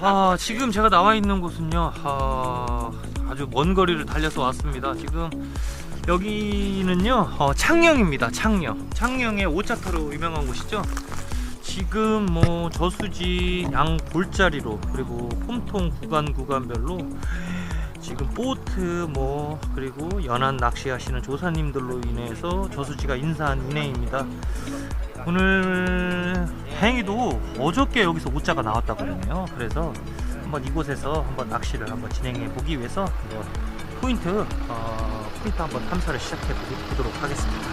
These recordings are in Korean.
아, 지금 제가 나와 있는 곳은요. 아, 아주 먼 거리를 달려서 왔습니다. 지금 여기는요. 어, 창녕입니다. 창녕. 창녕의 오차터로 유명한 곳이죠. 지금 뭐 저수지 양 볼자리로 그리고 홈통 구간 구간별로 지금 보트 뭐 그리고 연안 낚시 하시는 조사님들로 인해서 저수지가 인사한 이내입니다. 오늘 다행히도 어저께 여기서 오자가 나왔다고 그러네요. 그래서 한번 이곳에서 한번 낚시를 한번 진행해 보기 위해서 한번 포인트 어, 포인트 한번 탐사를 시작해 보- 보도록 하겠습니다.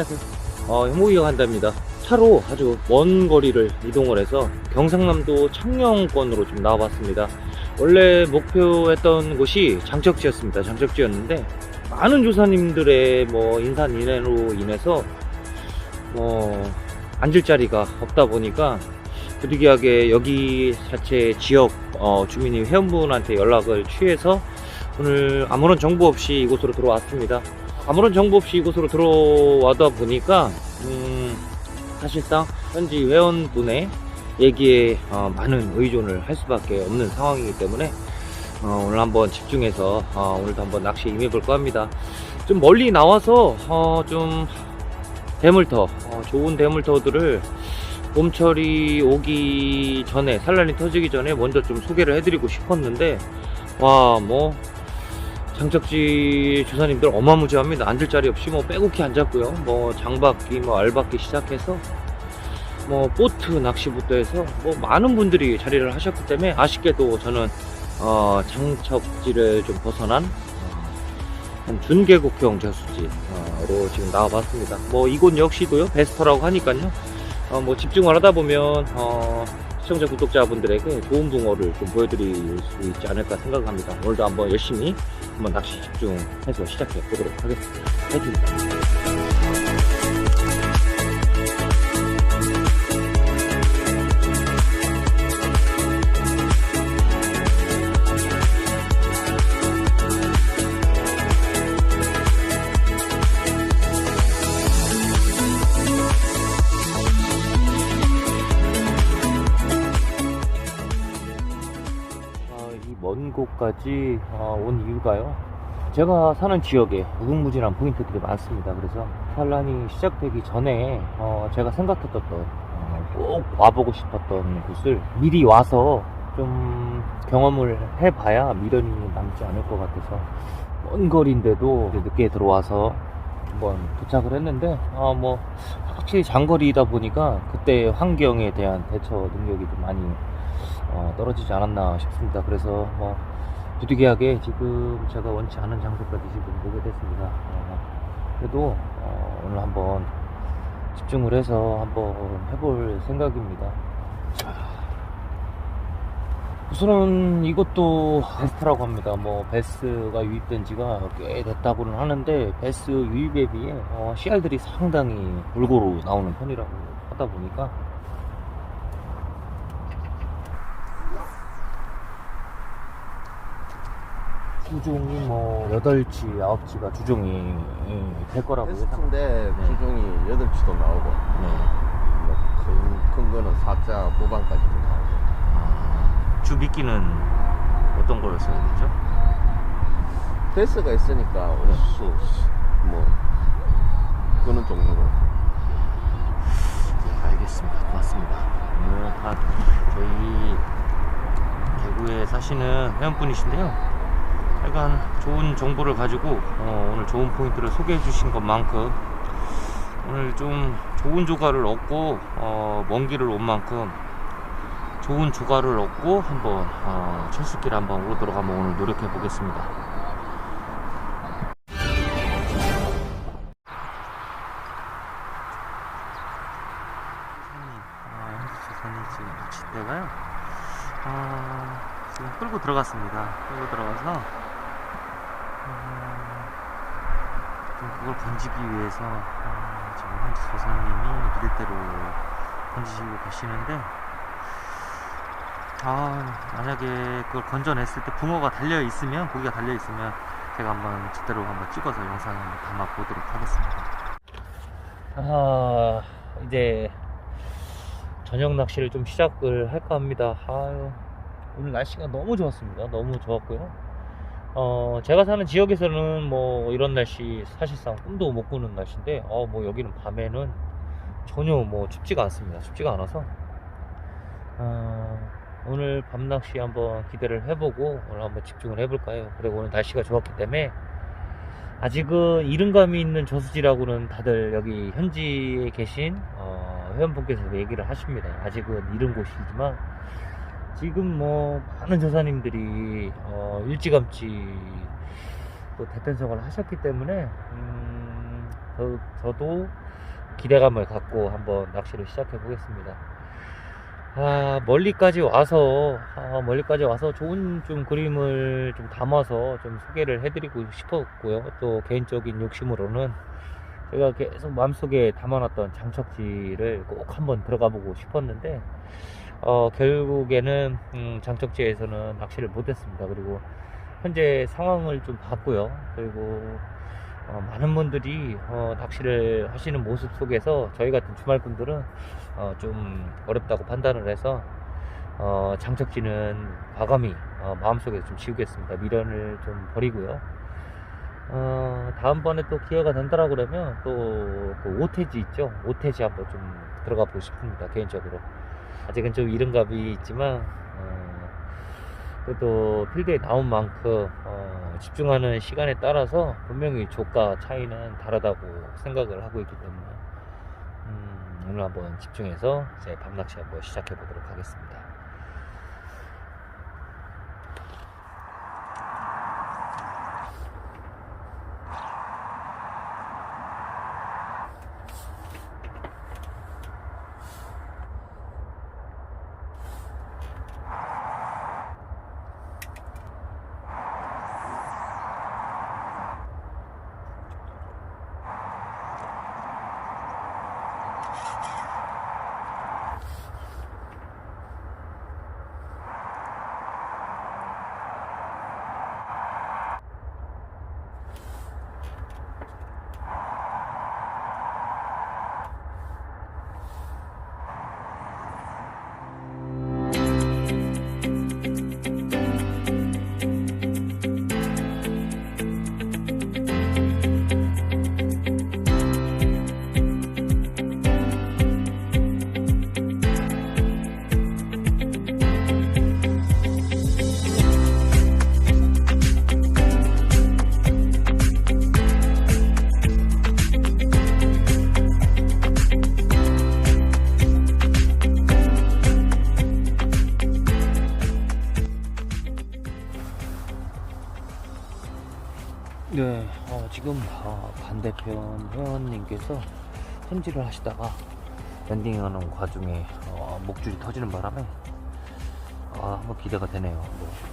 네, 안녕하세요. 어, 형무기가 간답니다. 차로 아주 먼 거리를 이동을 해서 경상남도 청령권으로 좀 나와봤습니다. 원래 목표했던 곳이 장척지였습니다. 장척지였는데 많은 조사님들의 뭐 인산 인해로 인해서 뭐 앉을 자리가 없다 보니까 부득이하게 여기 자체 지역 어, 주민이 회원분한테 연락을 취해서 오늘 아무런 정보 없이 이곳으로 들어왔습니다. 아무런 정보 없이 이곳으로 들어와다 보니까 음, 사실상 현지 회원분의 얘기에 어, 많은 의존을 할 수밖에 없는 상황이기 때문에 어, 오늘 한번 집중해서 어, 오늘도 한번 낚시에 임해볼까 합니다. 좀 멀리 나와서 어, 좀 대물터 어, 좋은 대물터들을 봄철이 오기 전에 산란이 터지기 전에 먼저 좀 소개를 해드리고 싶었는데 와 뭐 장척지 주사님들 어마무지합니다. 앉을 자리 없이 뭐 빼곡히 앉았고요. 뭐 장박기, 뭐 알박기 시작해서 뭐 보트 낚시부터 해서 뭐 많은 분들이 자리를 하셨기 때문에 아쉽게도 저는 어 장척지를 좀 벗어난 어, 한 준계곡형 저수지로 지금 나와봤습니다. 뭐 이곳 역시도요 베스터라고 하니까요. 어, 뭐 집중을 하다 보면 어, 시청자 구독자분들에게 좋은 붕어를 좀 보여드릴 수 있지 않을까 생각합니다. 오늘도 한번 열심히 한번 낚시 집중해서 시작해 보도록 하겠습니다. 이 먼 곳까지 어, 온 이유가요. 제가 사는 지역에 무궁무진한 포인트들이 많습니다. 그래서 산란이 시작되기 전에 어, 제가 생각했던 어, 꼭 와보고 싶었던 곳을 미리 와서 좀 경험을 해봐야 미련이 남지 않을 것 같아서 먼 거리인데도 늦게 들어와서 한번 도착을 했는데 어, 뭐 확실히 장거리이다 보니까 그때 환경에 대한 대처 능력이 좀 많이 어, 떨어지지 않았나 싶습니다. 그래서 뭐 부득이하게 지금 제가 원치 않은 장소까지 지금 보게 됐습니다. 어, 그래도 어, 오늘 한번 집중을 해서 한번 해볼 생각입니다. 자, 우선은 이것도 베스트라고 합니다. 뭐 베스가 유입된 지가 꽤 됐다고는 하는데 베스 유입에 비해 어, 씨알들이 상당히 골고루 나오는 편이라고 하다 보니까 주종이 뭐 8치, 9치가 주종이 될 거라고. 테스트인데 네. 주종이 8치도 나오고 네. 큰, 큰 거는 4자 후반까지도 나오고 아, 주 미끼는 어떤 걸 써야 되죠? 베스가 있으니까 네. 수, 뭐 그런 종류로 네, 알겠습니다. 고맙습니다. 오늘 다 저희 대구에 사시는 회원분이신데요. 하여간 좋은 정보를 가지고 어, 오늘 좋은 포인트를 소개해 주신 것만큼 오늘 좀 좋은 조과를 얻고 어, 먼 길을 온 만큼 좋은 조과를 얻고 한번 어, 철수길 한번 오르도록 한번 오늘 노력해 보겠습니다 아, 아, 지금 끌고 들어갔습니다. 끌고 들어가서 그걸 건지기 위해서 아, 지금 현지 조사님이 미래대로 건지시고 계시는데 아 만약에 그걸 건져냈을 때 붕어가 달려 있으면 고기가 달려 있으면 제가 한번 제대로 한번 찍어서 영상을 한번 담아 보도록 하겠습니다. 아 이제 저녁 낚시를 좀 시작을 할까 합니다. 아유 오늘 날씨가 너무 좋았습니다. 너무 좋았고요. 어 제가 사는 지역에서는 뭐 이런 날씨 사실상 꿈도 못 꾸는 날씨인데 어 뭐 여기는 밤에는 전혀 뭐 춥지가 않습니다. 춥지가 않아서 어, 오늘 밤 낚시 한번 기대를 해보고 오늘 한번 집중을 해볼까요? 그리고 오늘 날씨가 좋았기 때문에 아직은 이른감이 있는 저수지라고는 다들 여기 현지에 계신 어, 회원분께서 얘기를 하십니다. 아직은 이른 곳이지만 지금 뭐 많은 저사님들이 어, 일찌감치 또 대편성을 하셨기 때문에 음, 저, 저도 기대감을 갖고 한번 낚시를 시작해 보겠습니다. 아, 멀리까지 와서, 아, 멀리까지 와서 좋은 좀 그림을 좀 담아서 좀 소개를 해드리고 싶었고요. 또 개인적인 욕심으로는 제가 계속 마음속에 담아놨던 장척지를 꼭 한번 들어가 보고 싶었는데, 어, 결국에는, 음, 장척지에서는 낚시를 못했습니다. 그리고 현재 상황을 좀 봤고요. 그리고 어, 많은 분들이 어, 낚시를 하시는 모습 속에서 저희 같은 주말꾼들은 어, 좀 어렵다고 판단을 해서 어, 장척지는 과감히 어, 마음속에 좀 지우겠습니다. 미련을 좀 버리고요. 어, 다음번에 또 기회가 된다라 그러면 또 그 오태지 있죠. 오태지 한번 좀 들어가 보고 싶습니다. 개인적으로 아직은 좀 이른감이 있지만 어, 그래도 필드에 나온 만큼 어, 집중하는 시간에 따라서 분명히 조가 차이는 다르다고 생각을 하고 있기 때문에 음, 오늘 한번 집중해서 제 밤낚시 한번 시작해 보도록 하겠습니다. 네, 어, 지금 어, 반대편 회원님께서 손질을 하시다가 랜딩하는 과중에 어, 목줄이 터지는 바람에 아, 한번 기대가 되네요. 뭐.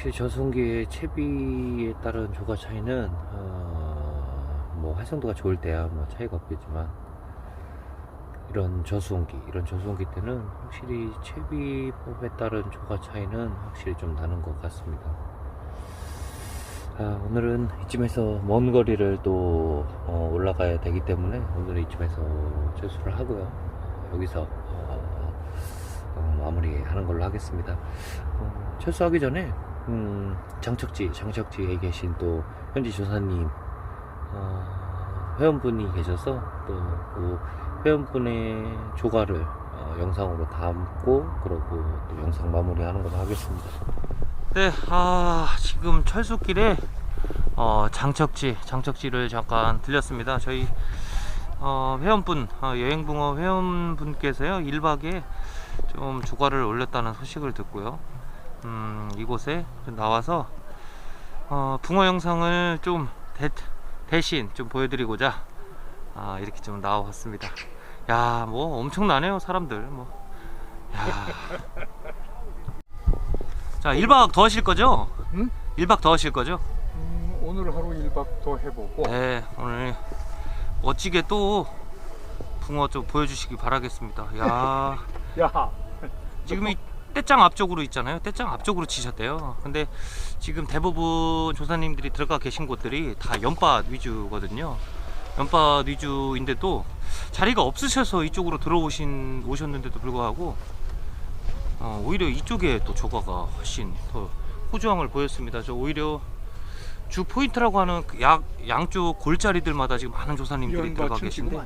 확실히 저승기의 채비에 따른 조가 차이는 어, 뭐 활성도가 좋을 때야 뭐 차이가 없겠지만 이런 저수온기 이런 저수온기 때는 확실히 채비법에 따른 조가 차이는 확실히 좀 나는 것 같습니다. 아, 오늘은 이쯤에서 먼 거리를 또 어, 올라가야 되기 때문에 오늘은 이쯤에서 철수를 하고요. 여기서 어, 어, 마무리하는 걸로 하겠습니다. 어, 철수하기 전에 음, 장척지, 장척지에 계신 또 현지 조사님 어, 회원분이 계셔서 또그 회원분의 조가를 어, 영상으로 담고 그러고 또 영상 마무리하는 걸로 하겠습니다. 네, 아 지금 철수길에 어, 장척지 장척지를 잠깐 들렸습니다. 저희 어, 회원분 어, 여행붕어 회원분께서요 1박에 좀 조가를 올렸다는 소식을 듣고요. 음, 이곳에 좀 나와서 어, 붕어 영상을 좀 대, 대신 좀 보여드리고자 아, 이렇게 좀 나와봤습니다. 야, 뭐 엄청나네요 사람들. 뭐. 야. 자, 1박 더 하실 거죠? 응? 1박 더 하실 거죠? 음, 오늘 하루 1박 더 해보고 네, 오늘 멋지게 또 붕어 좀 보여주시기 바라겠습니다. 야, 야 지금 이 떼짱 앞쪽으로 있잖아요. 떼짱 앞쪽으로 치셨대요. 근데 지금 대부분 조사님들이 들어가 계신 곳들이 다 연밭 위주거든요. 연밭 위주인데도 자리가 없으셔서 이쪽으로 들어오신 오셨는데도 불구하고 어, 오히려 이쪽에 또 조가가 훨씬 더 호주왕을 보였습니다. 저 오히려 주 포인트라고 하는 그 양, 양쪽 골짜리들마다 지금 많은 조사님들이 들어가 계신데.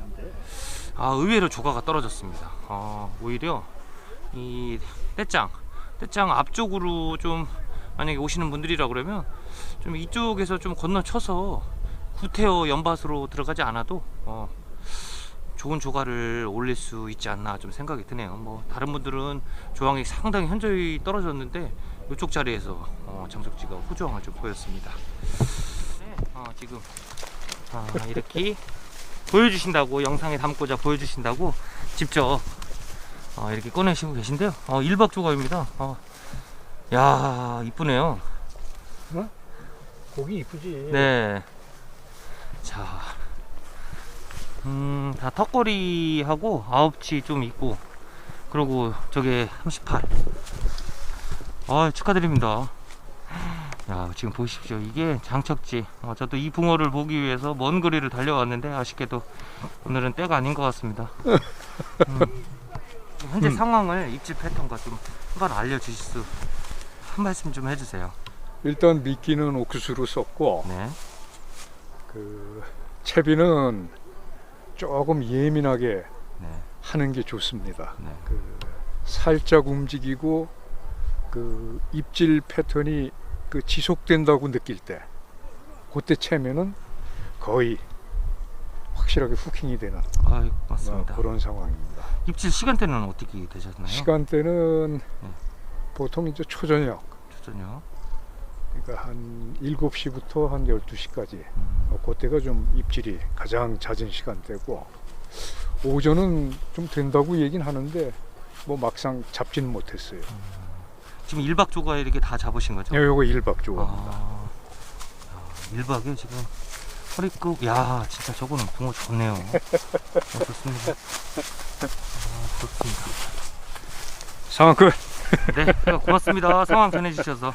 아 의외로 조가가 떨어졌습니다. 어, 오히려 이 떼짱 떼짱 앞쪽으로 좀 만약에 오시는 분들이라 그러면 좀 이쪽에서 좀 건너쳐서 구태여 연밭으로 들어가지 않아도 어, 좋은 조가를 올릴 수 있지 않나 좀 생각이 드네요. 뭐 다른 분들은 조항이 상당히 현저히 떨어졌는데 이쪽 자리에서 어, 장석지가 후조항을 좀 보였습니다. 네, 어, 지금 아, 이렇게 보여주신다고 영상에 담고자 보여주신다고 직접 어, 이렇게 꺼내시고 계신데요. 어, 1박 조각입니다. 어, 야 이쁘네요. 고기 이쁘지 네. 자, 음, 다 턱걸이하고 아홉치 좀 있고, 그리고 저게 38. 아, 축하드립니다. 야, 지금 보십시오. 이게 장척지. 어, 저도 이 붕어를 보기 위해서 먼 거리를 달려왔는데, 아쉽게도 오늘은 때가 아닌 것 같습니다. 음, 현재 음. 상황을 입질 패턴과 좀 한번 알려주실 수, 한 말씀 좀 해주세요. 일단 미끼는 옥수수로 썼고 네. 그 채비는 조금 예민하게 네. 하는 게 좋습니다 네. 그 살짝 움직이고 그 입질 패턴이 그 지속된다고 느낄 때 그때 채면은 거의 확실하게 후킹이 되는 아, 어. 그런 상황입니다 입질 시간대는 어떻게 되셨나요? 시간대는 네. 보통 이제 초저녁 초전요. 그러니까 한 7시부터 한 12시까지 음, 어, 그때가 좀 입질이 가장 잦은 시간대고 오전은 좀 된다고 얘긴 하는데 뭐 막상 잡지는 못했어요. 지금 1박 조가 이렇게 다 잡으신 거죠? 예, 요거 1박 조각입니다. 아, 1박에 지금 허리급, 야, 진짜 저거는 붕어 좋네요. 어, 좋습니다. 아, 좋습니다. 상황 끝. 네, 고맙습니다. 상황 전해주셔서.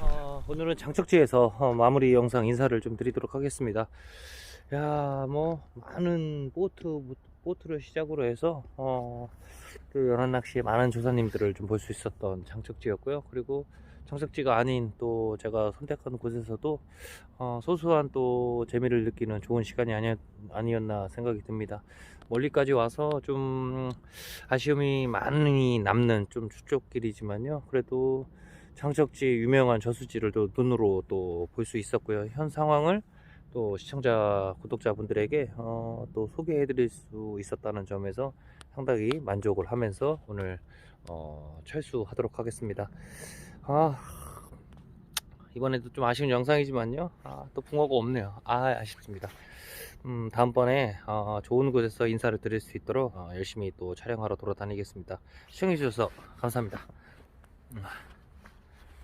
어, 오늘은 장척지에서 어, 마무리 영상 인사를 좀 드리도록 하겠습니다. 야, 뭐 많은 보트 보트를 시작으로 해서 어, 그 연안 낚시에 많은 조사님들을 좀 볼 수 있었던 장척지였고요. 그리고 장척지가 아닌 또 제가 선택한 곳에서도 어, 소소한 또 재미를 느끼는 좋은 시간이 아니, 아니었나 생각이 듭니다. 멀리까지 와서 좀 아쉬움이 많이 남는 좀 추적길이지만요. 그래도 장척지 유명한 저수지를 또 눈으로 또 볼 수 있었고요. 현 상황을 또 시청자 구독자분들에게 어, 또 소개해 드릴 수 있었다는 점에서 상당히 만족을 하면서 오늘 어, 철수하도록 하겠습니다. 아 이번에도 좀 아쉬운 영상이지만요. 아, 또 붕어가 없네요. 아 아쉽습니다. 음, 다음번에 어, 좋은 곳에서 인사를 드릴 수 있도록 어, 열심히 또 촬영하러 돌아다니겠습니다. 시청해주셔서 감사합니다. 음.